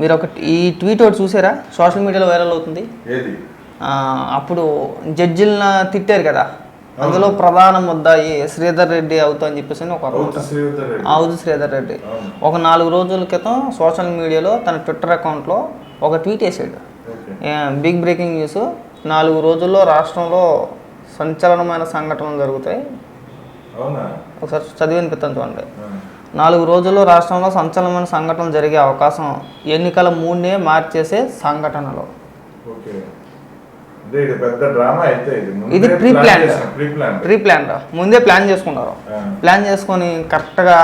మీరు ఒక ఈ ట్వీట్ ఒకటి చూసారా? సోషల్ మీడియాలో వైరల్ అవుతుంది. అప్పుడు జడ్జిలను తిట్టారు కదా. అందులో ప్రధాన ముద్దాయి శ్రీధర్ రెడ్డి అవుతా అని చెప్పేసి ఒక అవుతు శ్రీధర్ రెడ్డి. ఒక నాలుగు రోజుల క్రితం సోషల్ మీడియాలో తన ట్విట్టర్ అకౌంట్లో ఒక ట్వీట్ వేసాడు. Big breaking news. నాలుగు రోజుల్లో రాష్ట్రంలో సంచలనమైన సంఘటనలు జరుగుతాయి. ఒకసారి చదివి వినిపిస్తాను చూడండి. నాలుగు రోజుల్లో రాష్ట్రంలో సంచలనమైన సంఘటనలు జరిగే అవకాశం ఎన్నికల మూడ్నే మార్చేసే సంఘటనలు. ఇది. ప్రీ ప్లాన్ ప్రీ ప్లాన్ ముందే ప్లాన్ చేసుకున్నారు. ప్లాన్ చేసుకొని కరెక్ట్గా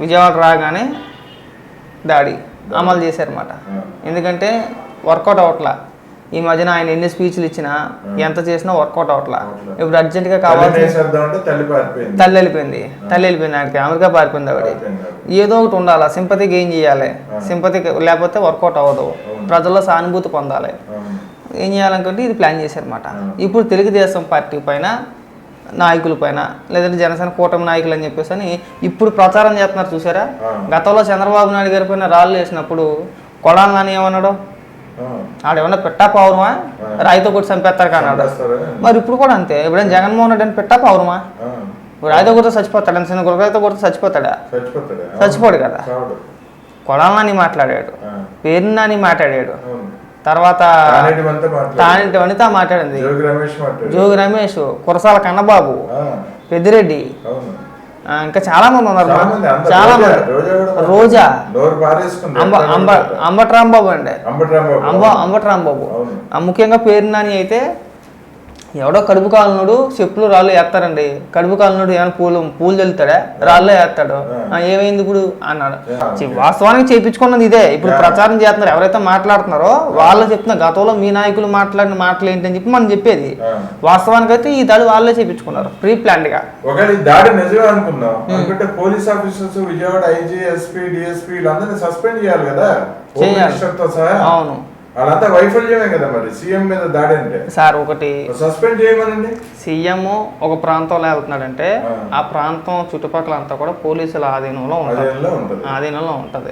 విజయవాడ రాగానే దాడి అమలు చేశారన్నమాట. ఎందుకంటే వర్కౌట్ అవ్వట్లా. ఈ మధ్యన ఆయన ఎన్ని స్పీచ్లు ఇచ్చినా ఎంత చేసినా వర్కౌట్ అవ్వట్లా. ఇప్పుడు అర్జెంటుగా కావాల్సి తల్లి వెళ్ళిపోయింది తల్లి వెళ్ళిపోయింది ఆయనకి అమెరికా పారిపోయింది ఆవిడ. ఏదో ఒకటి ఉండాలి సింపతి గెయిన్ చేయాలి సింపతి లేకపోతే వర్కౌట్ అవ్వదు. ప్రజల్లో సానుభూతి పొందాలి. ఏం చేయాలనుకుంటే ఇది ప్లాన్ చేశారన్నమాట. ఇప్పుడు తెలుగుదేశం పార్టీ పైన నాయకుల పైన లేదంటే జనసేన కూటమి నాయకులు అని చెప్పేసి అని ఇప్పుడు ప్రచారం చేస్తున్నారు చూసారా. గతంలో చంద్రబాబు నాయుడు గారి పైన రాళ్ళు వేసినప్పుడు కొడాలి నాని ఏమన్నాడు. ఆడేమన్నా పెట్టా పౌరమా రాయితో కొట్టి చంపేస్తారు చంపేస్తారా? మరి ఇప్పుడు కూడా అంతే. ఇప్పుడేం జగన్మోహన్ రెడ్డి అని పెట్టా పౌరమా. ఇప్పుడు రాయితో కొడితే చచ్చిపోతాడు చిన్న గురకాయతో కొడితే చచ్చిపోతాడా? చచ్చిపోడు కదా. చావడు. కొడాలి నాని మాట్లాడాడు. ఆ. పేరు నాని మాట్లాడాడు. తర్వాత తానింటి వనిత మాట్లాడింది. జోగి రమేష్ కురసాల కన్నబాబు. పెద్దిరెడ్డి ఇంకా చాలా మంది ఉన్నారు చాలా మంది రోజా- అంబటి రాంబాబు అండి. అంబటి రాంబాబు ముఖ్యంగా పేరు నాని అయితే ఎవడో కడుపు కాలనుడు చెప్పులు రాళ్ళు వేస్తారండి. కడుపు కాలనుడు ఏమైనా పూలు పూలు చల్లుతాడా రాళ్ళు వేస్తాడు. ఏమైంది ఇప్పుడు? అన్నాడు. వాస్తవానికి చేయించుకున్నది ఇదే. ఇప్పుడు ప్రచారం చేస్తున్నారు. ఎవరైతే మాట్లాడుతున్నారో వాళ్ళు చెప్తున్న గతంలో మీ నాయకులు మాట్లాడిన మాటలు ఏంటని చెప్పి మనం చెప్పేది. వాస్తవానికి అయితే ఈ దాడి వాళ్ళే చేయించుకున్నారు ప్రీ ప్లాన్డ్గా ఒకవేళ ఈ దాడి నిజమే అనుకుంటే police officers Vijayawada IG SP DSP వీళ్ళందరినీ సస్పెండ్ చేయాలి కదా? అవును. వాళ్ళంతా వైఫల్యమే కదా మరి. సీఎం మీద దాడి అంటే సార్ ఒకటి సస్పెండ్ చేయమనండి. సీఎం ఒక ప్రాంతంలో వెళ్తున్నాడంటే ఆ. ఆ ప్రాంతం చుట్టుపక్కల అంతా కూడా పోలీసుల ఆధీనంలో ఉంటుంది. ఆధీనంలో ఉంటుంది.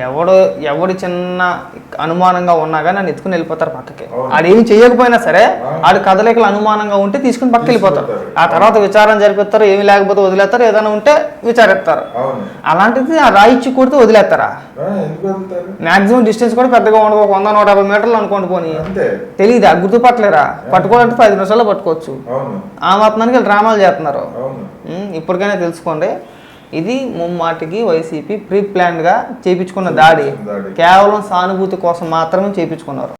ఎవడు ఎవడు చిన్న అనుమానంగా ఉన్నా కానీ నన్ను ఎత్తుకుని వెళ్ళిపోతారు పక్కకి. అవును. ఆడేమి చేయకపోయినా సరే. ఆడు కదలికలు అనుమానంగా ఉంటే తీసుకుని పక్కకి వెళ్ళిపోతారు. ఆ తర్వాత విచారణ జరిపిస్తారు ఏమి లేకపోతే వదిలేస్తారు ఏదైనా ఉంటే విచారిస్తారు. అలాంటిది ఆ రాయిచ్చి కొడితే వదిలేస్తారా? మాక్సిమం డిస్టెన్స్ కూడా పెద్దగా ఉండదు ఒక వంద నూట యాభై మీటర్లు అనుకోండి పోనీ. తెలియదా గుర్తుపట్టలేరా? పట్టుకోవాలంటే పది నిమిషాల్లో పట్టుకోవచ్చు. ఆ మాత్రానికి డ్రామాలు చేస్తున్నారు. ఇప్పటికైనా తెలుసుకోండి. ఇది ముమ్మాటికి వైసీపీ ప్రీ ప్లాన్డ్గా చేయించుకున్న దాడి. కేవలం సానుభూతి కోసం మాత్రమే చేయించుకున్నారు